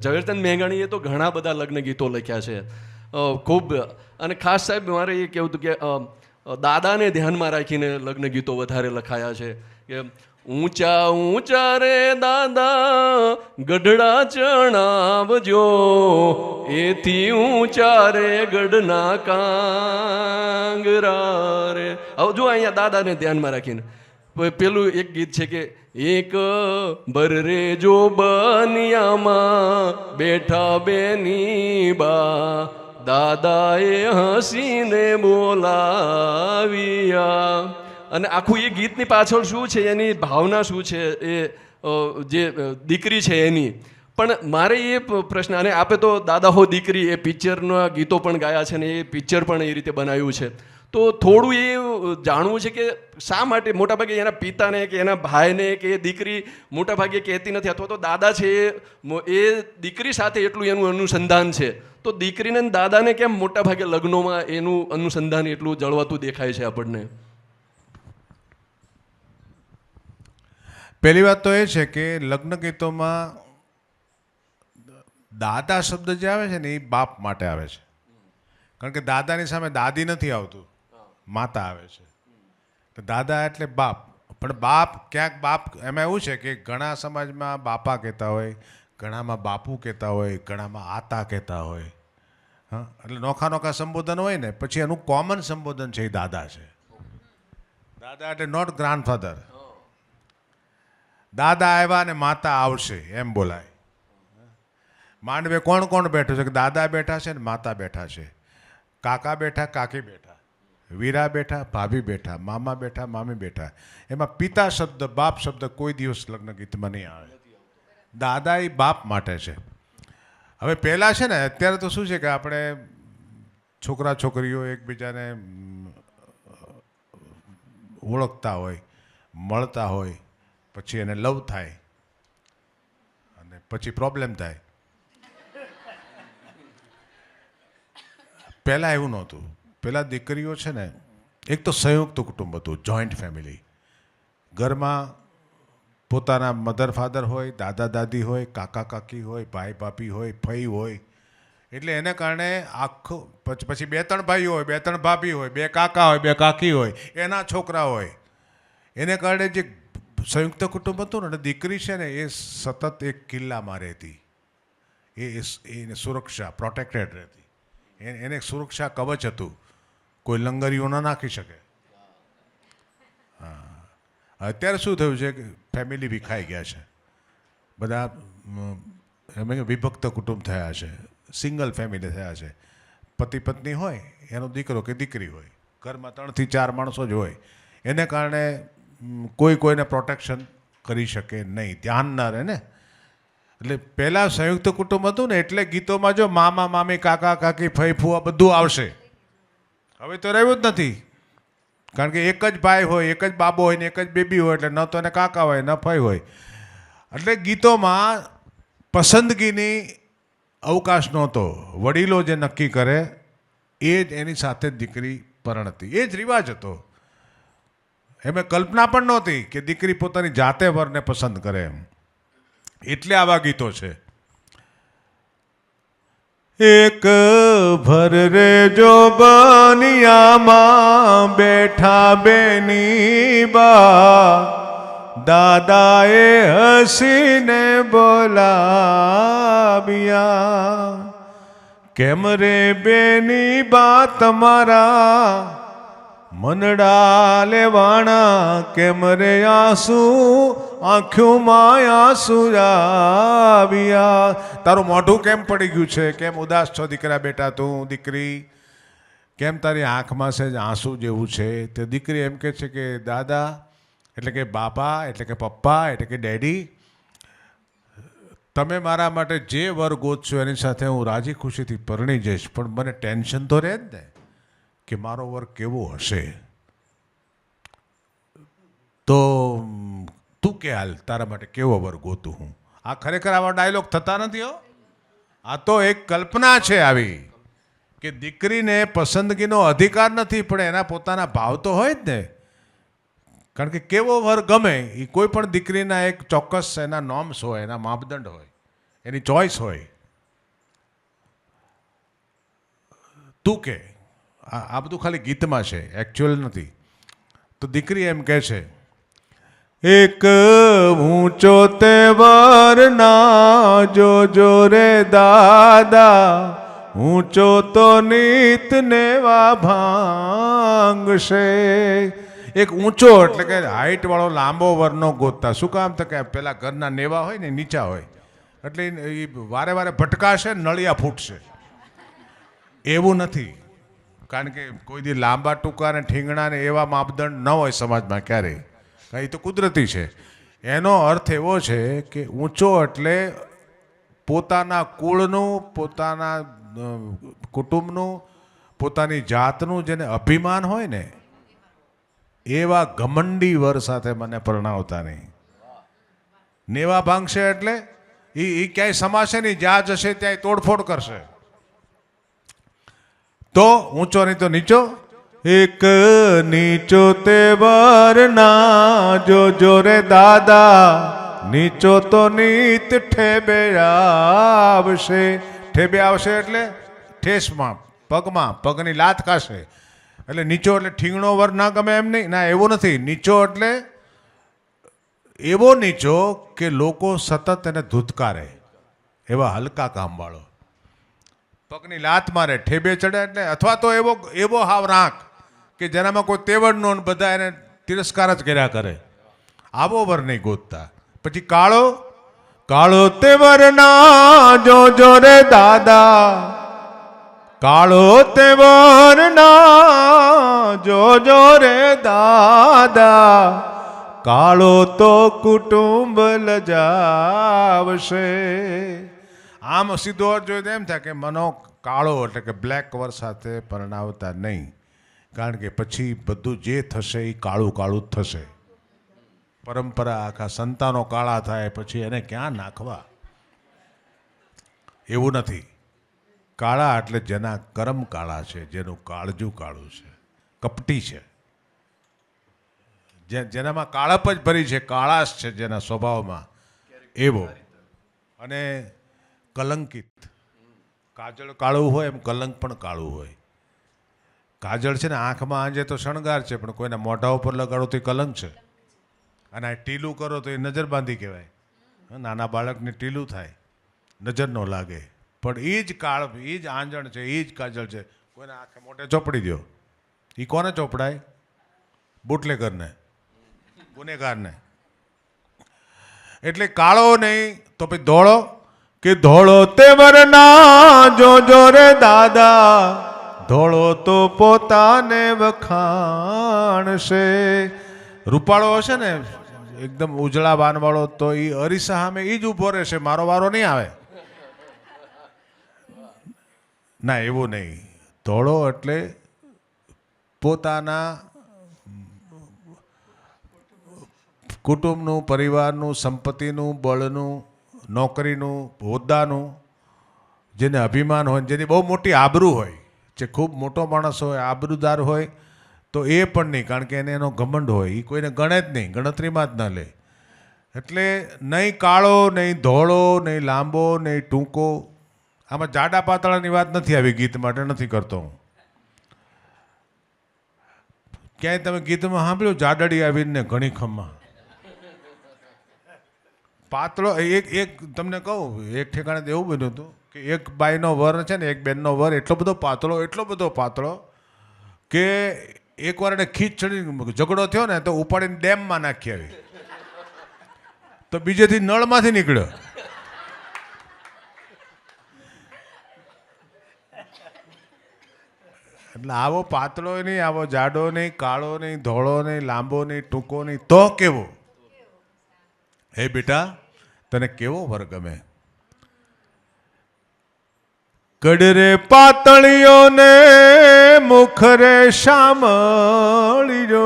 ઝવેરચંદ મેઘાણીએ તો ઘણા બધા લગ્ન ગીતો લખ્યા છે. ખૂબ, અને ખાસ સાહેબ મારે એ કહેવું હતું કે દાદાને ધ્યાનમાં રાખીને લગ્ન ગીતો વધારે લખાયા છે કે, ઊંચા ઊંચા રે દાદા, ગઢડા ચણાવજો, એથી ઊંચા રે ગઢના કાંગરા રે. હવે અહીંયા દાદાને ધ્યાનમાં રાખીને. પેલું એક ગીત છે કે, એક બરરે જો બનિયામાં બેઠા બેની બા, દાદાએ હસીને બોલાવ્યા. અને આખું એ ગીતની પાછળ શું છે, એની ભાવના શું છે, એ જે દીકરી છે એની. પણ મારે એ પ્રશ્ન, અને આપે તો દાદા હો દીકરી એ પિક્ચરના ગીતો પણ ગાયા છે ને એ પિક્ચર પણ એ રીતે બનાવ્યું છે. તો થોડું એ જાણવું છે કે શા માટે મોટાભાગે એના પિતાને કે એના ભાઈને કે એ દીકરી મોટાભાગે કહેતી નથી અથવા તો દાદા છે એ દીકરી સાથે એટલું એનું અનુસંધાન છે. તો દીકરીને દાદાને કેમ મોટાભાગે લગ્નોમાં એનું અનુસંધાન એટલું જળવાતું દેખાય છે આપણને? પહેલી વાત તો એ છે કે લગ્ન ગીતોમાં દાદા શબ્દ જે આવે છે ને એ બાપ માટે આવે છે. કારણ કે દાદાની સામે દાદી નથી આવતું. માતા આવે છે. દાદા એટલે બાપ. પણ બાપ ક્યાંક બાપ, એમાં એવું છે કે ઘણા સમાજમાં બાપા કહેતા હોય, ઘણામાં બાપુ કહેતા હોય, ઘણામાં આતા કહેતા હોય. હા, એટલે નોખા નોખા સંબોધન હોય ને, પછી એનું કોમન સંબોધન છે એ દાદા છે. દાદા એટલે નોટ ગ્રાન્ડફાધર દાદા આવ્યા ને માતા આવશે, એમ બોલાય. માંડવે કોણ કોણ બેઠું છે? કે દાદા બેઠા છે ને માતા બેઠા છે. કાકા બેઠા, કાકી બેઠા. વીરા બેઠા, ભાભી બેઠા, મામા બેઠા, મામી બેઠા. એમાં પિતા શબ્દ, બાપ શબ્દ કોઈ દિવસ લગ્ન ગીતમાં નહીં આવે. દાદા એ બાપ માટે છે. હવે પહેલાં છે ને, અત્યારે તો શું છે કે આપણે છોકરા છોકરીઓ એકબીજાને ઓળખતા હોય, મળતા હોય, પછી એને લવ થાય, અને પછી પ્રોબ્લેમ થાય. પહેલાં એવું નહોતું. પહેલાં દીકરીઓ છે ને, એક તો સંયુક્ત કુટુંબ હતું જોઈન્ટ ફેમિલી ઘરમાં પોતાના મધર ફાધર હોય, દાદા, દાદી હોય, કાકા, કાકી હોય, ભાઈ, ભાભી હોય, ફઈ હોય. એટલે એને કારણે આખો, પછી બે ત્રણ ભાઈઓ હોય, બે ત્રણ ભાભી હોય, બે કાકા હોય, બે કાકી હોય, એના છોકરા હોય. એને કારણે જે સંયુક્ત કુટુંબ હતું ને દીકરી છે ને, એ સતત એક કિલ્લામાં રહેતી. એ એને સુરક્ષા પ્રોટેક્ટેડ રહેતી. એને સુરક્ષા કવચ હતું. કોઈ લંગરીઓ ન નાખી શકે. હા. અત્યારે શું થયું છે કે ફેમિલી વિખાઈ ગયા છે. બધા એમ વિભક્ત કુટુંબ થયા છે. સિંગલ ફેમિલી થયા છે. પતિ પત્ની હોય, એનો દીકરો કે દીકરી હોય, ઘરમાં ત્રણથી ચાર માણસો જ હોય, એને કારણે કોઈ કોઈને પ્રોટેક્શન કરી શકે નહીં. ધ્યાન ના રહે ને. એટલે પહેલાં સંયુક્ત કુટુંબ હતું ને, એટલે ગીતોમાં જો મામા, મામી, કાકા, કાકી, ફઈ, ફુવા બધું આવશે. હવે તો રહ્યું જ નથી. કારણ કે એક જ ભાઈ હોય, એક જ બાબો હોય ને એક જ બેબી હોય એટલે ન તો એને કાકા હોય, ન ફઈ હોય. એટલે ગીતોમાં પસંદગીની અવકાશ નહોતો. વડીલો જે નક્કી કરે એ જ એની સાથે દીકરી પરણતી એ જ રિવાજ હતો. એમે કલ્પના પણ નહોતી કે દીકરી પોતાની જાતે વરને પસંદ કરે એમ. એટલે આવા ગીતો છે. એક ભર રે જો બનિયામાં બેઠા બેની બા. દાદાએ હસીને બોલાવ્યા. કેમ રે બેની બા તમારા મનડા લેવાણા કેમ રે આંસુ? આંખોમાં આંસુ આવ્યા તારું મોઢું કેમ પડી ગયું છે? કેમ ઉદાસ છો દીકરા બેટા તું, દીકરી? કેમ તારી આંખમાં છે આંસુ જેવું છે? તે દીકરી એમ કે છે કે, દાદા, એટલે કે બાપા, એટલે કે પપ્પા, એટલે કે ડેડી, તમે મારા માટે જે વર ગોતશો એની સાથે હું રાજી ખુશીથી પરણી જઈશ. પણ મને ટેન્શન તો રહે જ ને. કે મારો વર્ગ કેવો હશે? તો તું કે હાલ, તારા માટે કેવો વર્ગ ગોતું હું? આ ખરેખર આવા ડાયલોગ થતા નથી, હો. આ તો એક કલ્પના છે આવી, કે દીકરીને પસંદગીનો અધિકાર નથી, પણ એના પોતાના ભાવ તો હોય જ ને. કારણ કે કેવો વર ગમે એ કોઈ પણ દીકરીના એક ચોક્કસ એના નોર્મ્સ હોય, એના માપદંડ હોય, એની ચોઈસ હોય. તું કે આ બધું ખાલી ગીતમાં છે એકચ્યુઅલ નથી. તો દીકરી એમ કહે છે, એક ઊંચો તે ના જોજો રે દાદા, ઊંચો તો નીત નેવા ભાંગશે. એક ઊંચો એટલે કે હાઈટ વાળો લાંબો વરનો ગોતતા. શું કામ તો કે પેલા ઘરના નેવા હોય ને નીચા હોય. એટલે એ વારે વારે ભટકાશે, નળિયા ફૂટશે. એવું નથી. કારણ કે કોઈ દી લાંબા ટૂંકા ને ઠીંગણા ને એવા માપદંડ ન હોય સમાજમાં ક્યારેય. એ તો કુદરતી છે. એનો અર્થ એવો છે કે ઊંચો એટલે પોતાના કુળનું, પોતાના કુટુંબનું, પોતાની જાતનું જેને અભિમાન હોય ને, એવા ઘમંડી વર સાથે મને પરણાવતા નહીં. નેવા ભાંગશે એટલે એ એ ક્યાંય સમાશે નહીં જ્યાં જશે ત્યાં તોડફોડ કરશે. તો ઊંચો નહીં તો નીચો? એક નીચો તે ના જો જો રે દાદા. નીચો તો નીત ઠેબે આવશે. ઠેબે આવશે એટલે ઠેસમાં, પગમાં, પગની લાત કાશે એટલે નીચો એટલે ઠીંગણો વર ના ગમે એમ નહીં. ના, એવો નથી. નીચો એટલે એવો નીચો કે લોકો સતત એને ધૂતકારે. એવા હલકા કામવાળો. પગની લાત મારે ઠેબે ચડે એટલે અથવા તો એવો એવો હાવ રાંક કે જેનામાં કોઈ તેવડ નો બધા એને તિરસ્કાર જ કર્યા કરે. આવો વર નહીં ગોતતા. પછી કાળો કાળો તેવર ના જો જો રે દાદા. કાળો તેવર ના જો જો રે દાદા. કાળો તો કુટુંબ લજાવશે. આમ સીધો અર્થ જોઈએ તો એમ થાય કે મનો કાળો એટલે કે બ્લેક વર સાથે પરણાવતા નહીં. કારણ કે પછી બધું જે થશે એ કાળું કાળું જ થશે. પરંપરા આખા સંતાનો કાળા થાય પછી એને ક્યાં નાખવા? એવું નથી. કાળા એટલે જેના કરમ કાળા છે, જેનું કાળજું કાળું છે. કપટી છે. જે, જેનામાં કાળપ જ ભરી છે, કાળાશ છે જેના સ્વભાવમાં. એવો. અને કલંકિત. કાજળ કાળું હોય એમ કલંક પણ કાળું હોય. કાજળ છે ને આંખમાં આંજે તો શણગાર છે, પણ કોઈના મોઢા ઉપર લગાડો તો એ કલંક છે. અને આ ટીલું કરો તો એ નજર બાંધી કહેવાય. નાના બાળકને ટીલું થાય, નજર ન લાગે. પણ એ જ કાળ, એ જ આંજણ છે, એ જ કાજળ છે. કોઈને આંખે મોઢે ચોપડી દો. એ કોને ચોપડાય? બુટલેકરને ગુનેગારને. એટલે કાળો નહીં તો પછી ધોળો કે ધોળો તે વરના જો જો રે દાદા, ધોળો તો પોતાને વખાણશે. રૂપાળો હશે ને, એકદમ ઉજળા વાનવાળો તો એ અરીસા સામે એ જ ઊભો રહેશે, મારો વારો નહીં આવે. ના, એવું નહીં. ધોળો એટલે પોતાના કુટુંબનું, પરિવારનું, સંપત્તિનું, બળનું નોકરીનું, હોદ્દાનું, જેને અભિમાન હોય, જેની બહુ મોટી આબરૂ હોય, જે ખૂબ મોટો માણસ હોય, આબરૂદાર હોય, તો એ પણ નહીં, કારણ કે એને એનો ઘમંડ હોય. એ કોઈને ગણે જ નહીં, ગણતરીમાં જ ન લે. એટલે નહીં કાળો, નહીં ધોળો, નહીં લાંબો, નહીં ટૂંકો, આમાં જાડા પાતળાની વાત નથી આવી ગીત માટે, નથી કરતો હું. ક્યાંય તમે ગીતમાં સાંભળ્યું? જાડડી આવીને ઘણી ખમ્મા. પાતળો એક એક તમને કહું, એક ઠેકાણે તો એવું બન્યું હતું કે એક બાઈનો વર છે ને, એક બેનનો વર, એટલો બધો પાતળો, એટલો બધો પાતળો કે એકવાર એને ખીચ ચડી, ઝઘડો થયો ને, તો ઉપાડીને ડેમમાં નાખી આવી. તો બીજેથી નળમાંથી નીકળ્યો. એટલે આવો પાતળો નહીં, આવો જાડો નહીં, કાળો નહીં, ધોળો નહીં, લાંબો નહીં, ટૂંકો નહીં, તો કેવો? હે બેટા તને કેવો વર ગમે? કડરે પાતળીઓને મુખરે શામળીઓ